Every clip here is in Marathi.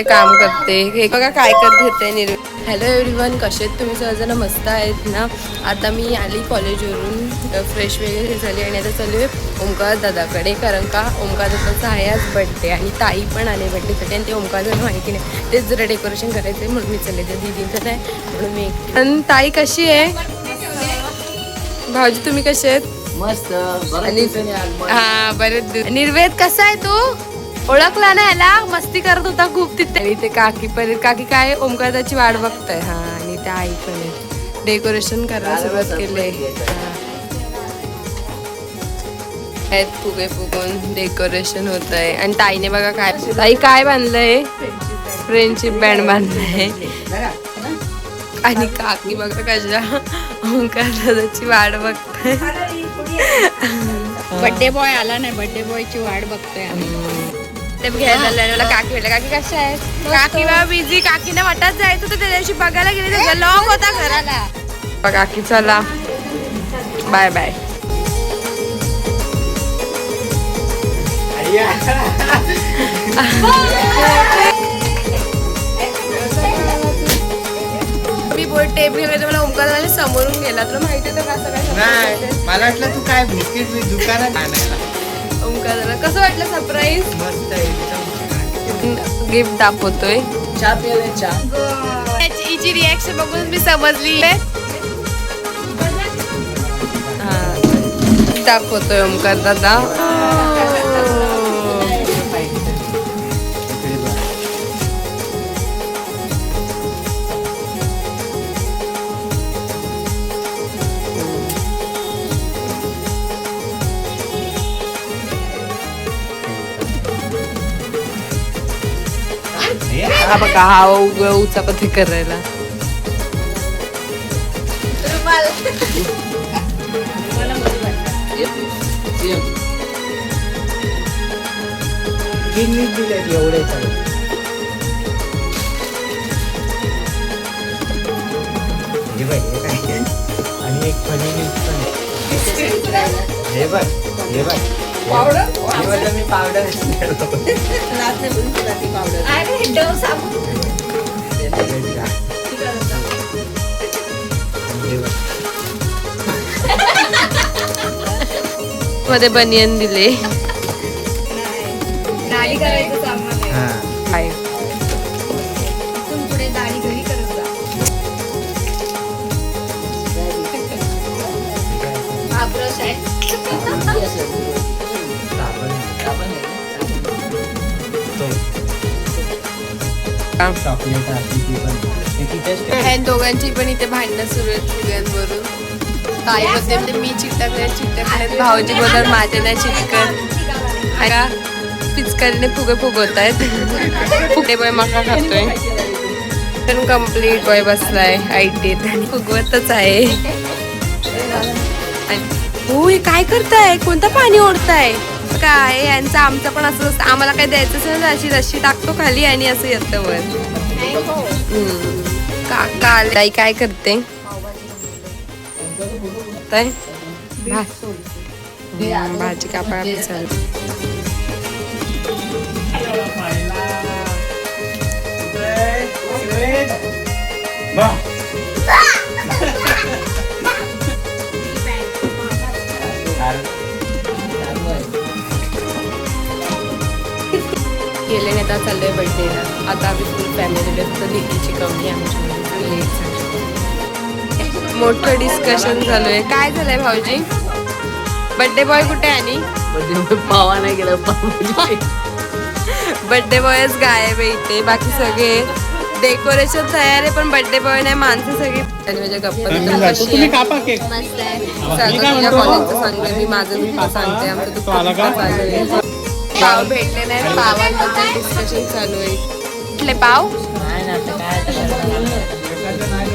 इथे काम करते. हे बघा काय करत होते निर् हॅलो एव्हरीवन कसे आहेत तुम्ही? सर्वजण मस्त आहेत ना? आता मी आली कॉलेजवरून. फ्रेश वगैरे झाली आणि आता चालू आहे ओंकार दादाकडे. कारण का? ओंकार दादाचा आहे आज बड्डे आणि ताई पण आले बड्डेसाठी आणि ते ओंकार दादा माहिती नाही. तेच जरा डेकोरेशन करायचं म्हणून मी चालले. ते दिदींचं नाही म्हणून मी. आणि ताई कशी आहे? भाऊजी तुम्ही कसे आहेत? मस्त. आणि हा बरेच निर्वेद कसा आहे तू? ओळखला ना याला मस्ती करत होता खूप तिथे. ते काकी परत काकी काय ओमकारदाची वाट बघताय. हा आणि त्या आई पण आहे डेकोरेशन करायला सुरुवात केली आहेत फुगे फुगून डेकोरेशन होत आहे. आणि ताईने बघा काय ताई काय बांधलंय? Friendship band बांधलंय. आणि काकी बघा कशा ओंकार दादाची वाट बघताय. बर्थडे बॉय आला नाही. बर्थडे बॉयची वाट बघतोय आम्ही. ते घ्यायला मला काकी भेटले काकी कशा आहेत? काकी बा बिझी काकीने वाटत जायचं होतं त्या दिवशी बघायला गेले त्याचा लॉक होता घराला बा, काकी चला. बाय बाय मी बोट टेप घेतलं मला ओंकार समोरून गेला. तुला माहिती आहे का असं काय नाही. मला वाटलं तू काय बिस्किट मी दुकानात आणायला. ओंकार कसं वाटलं सरप्राईज मस्त आहे एकदम. गिफ्ट दाखवतोय. चहा पियाला चहा. त्याची हिची रिॲक्शन बघून मी समजली. हा, दाखवतोय ओमकार दादा. हा बघा हा उचा पथे करायला. एवढे आणि एक पण आहे. हे बघ हे बघ. बघ मी पावडरमध्ये बनियन दिले. दाढी करायचं सामान आहे. काय इथून पुढे दाढी घरी करत जा. हा ब्रश आहे. चॉकलेट ती पण. ह्या दोघांची पण इथे भांडणं सुरू आहेत फुग्यांवरून ताई बोलते? म्हणजे मी चिकटकले चिकटकले भाऊजी बोलतात माझे नाही चिटकत का? पिचकारीने फुगे फुगवत आहेत फुगे बॉय मका खातोय. पण कंप्लीट बॉय बसलाय आय टीत आणि फुगवतच आहे. आणि- हो हे काय करताय? कोणतं पाणी ओढताय? काय यांचं आमचं पण असं असतं. आम्हाला काय द्यायचं असेल अशी रशी टाकतो खाली आणि असं येतं वर. काका आले. ताई काय करते? ताई? भाजी कापा चालू गेले नाही आता चाललोय बर्थडेला आता आम्ही फुल फॅमिली फक्त दिदीची कमी आमची लेट झाली मोठं डिस्कशन चालू आहे काय झालंय भाऊजी? बर्थडे बॉय कुठे आहे आणि? म्हणजे पावा नाही गेला बर्थडे बॉयच गायब आहे इथे. बाकी सगळे डेकोरेशन तयार आहे पण बर्थडे बॉय नाही माणसं सगळी आणि माझ्या गप्पा तर कशी आहे? तुझ्या कॉलेजचं सांगते मी माझं सांगते आमचं पाव भेटले नाही पावांबद्दल डिस्कशन चालू आहे. कुठले पाव?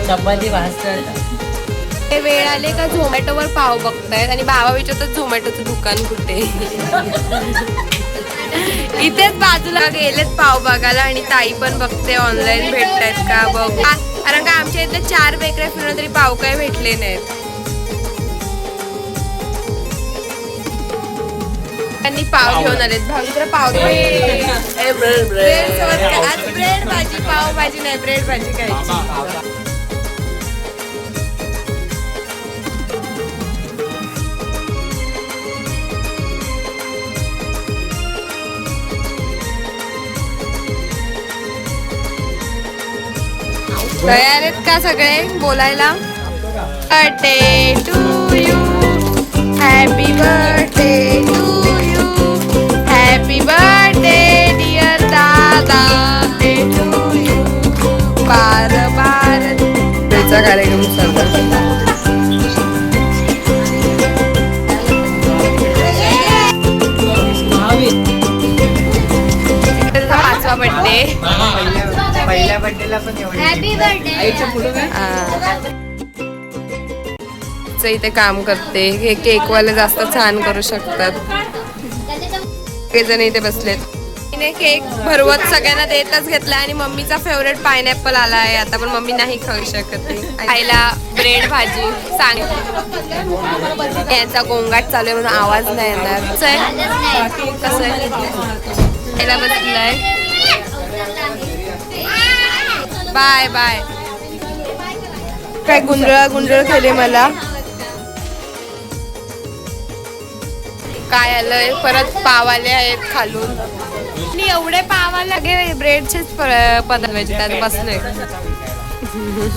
चपाती ते वेळ आले का झोमॅटोवर पाव बघतायत? आणि बाबा विचारतात झोमॅटोचं दुकान कुठे? इथेच बाजूला गेलेत पाव बघायला आणि ताई पण बघते ऑनलाईन भेटतायत का बघ. कारण का आमच्या इथले चार बेकऱ्या फिरवलं तरी पाव काय भेटले नाहीत. त्यांनी पाव घेऊन पाव ए, ब्रेड सोबत काय? आज ब्रेड भाजी पाव भाजी नाही ब्रेड भाजी खायची. तयार आहेत का सगळे बोलायला? Birthday to you happy birthday to birthday पहिल्या बर्थडेला पण एवढे हॅपी बर्थडे चं इथे काम करते. हे केकवाले जास्त छान करू शकतात. जण इथे बसलेत. तिने केक भरवत सगळ्यांना देतच घेतला आणि मम्मीचा फेवरेट पायनॅपल आला आहे. आता पण मम्मी नाही खाऊ शकत ती. खायला ब्रेड भाजी सांग. यांचा गोंगाट चालू आहे म्हणून आवाज नाही येणार. कसं आहे कसं आहे? खायला बसलाय. Bye bye. काय गुंडळ गुंडळ केले मला? काय आलंय? परत पाव आले आहेत खालून. आणि एवढे पाव आले ब्रेडचेच पदार्थ त्यात बसले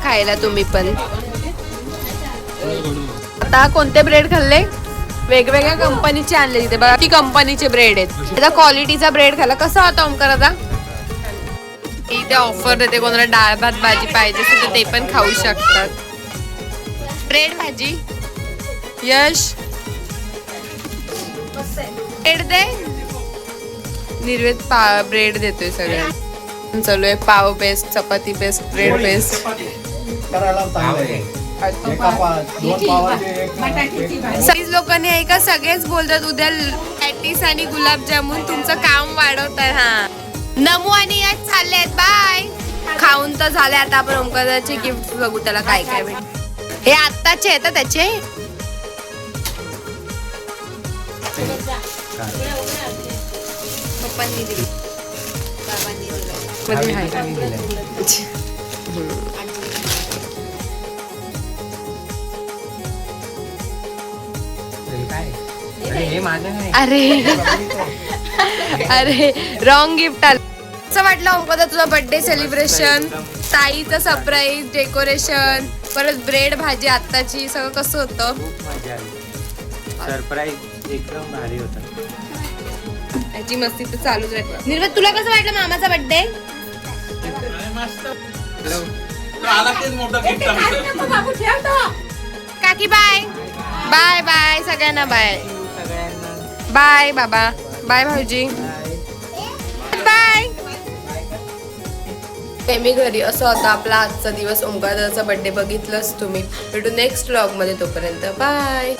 खायला तुम्ही पण. आता कोणते ब्रेड खाल्ले? वेगवेगळ्या कंपनीचे आणले तिथे. बघा ती कंपनीचे ब्रेड आहेत. त्याचा क्वालिटीचा ब्रेड खाल्ला कसा होता ओमकार आता? इथे ऑफर देते कोणाला डाळ भात भाजी पाहिजे असेल तर ते पण खाऊ शकतात. ब्रेड भाजी. यश. ब्रेड दे. निर्वेद पा ब्रेड देतोय सगळ्यांना चालू आहे पाव पेस्ट चपाती पेस्ट ब्रेड पेस्ट करायला चांगलं आहे. एका पा- दोन पावाचे एक सगळीच लोकांनी ऐका सगळेच बोलतात उद्या पॅटीस आणि गुलाबजामुन तुमचं काम वाढवत आहे हा. नमू आणि यश चालले आहेत बाय खाऊन तर झाले आता आपण ओमकाराचे गिफ्ट बघू त्याला काय काय भेट. हे आत्ताचे आहेत त्याचे. पप्पांनी दिली. बाबांनी दिलं. मध्ये आहे. काय? अरे, हे माझं नाही. अरे रॉंग गिफ्ट आलं. असं वाटलं ओंपदा तुझा बर्थडे सेलिब्रेशन ताईचं सरप्राईज डेकोरेशन परत ब्रेड भाजी आत्ताची सगळं कसं होतं? खूप मजा आली. सरप्राईज एकदम भारी होता. याची मस्ती तर चालूच राहील निर्वत तुला कसं वाटलं मामाचा बर्थडे काकी बाय बाय बाय सगळ्यांना बाय सगळ्यांना. बाय बाबा. बाय भाऊजी. बाय मी घरी असं होता आपला आजचा दिवस ओंकारदाचा बर्थडे बघितलंच तुम्ही. भेटू नेक्स्ट व्लॉगमध्ये तोपर्यंत. बाय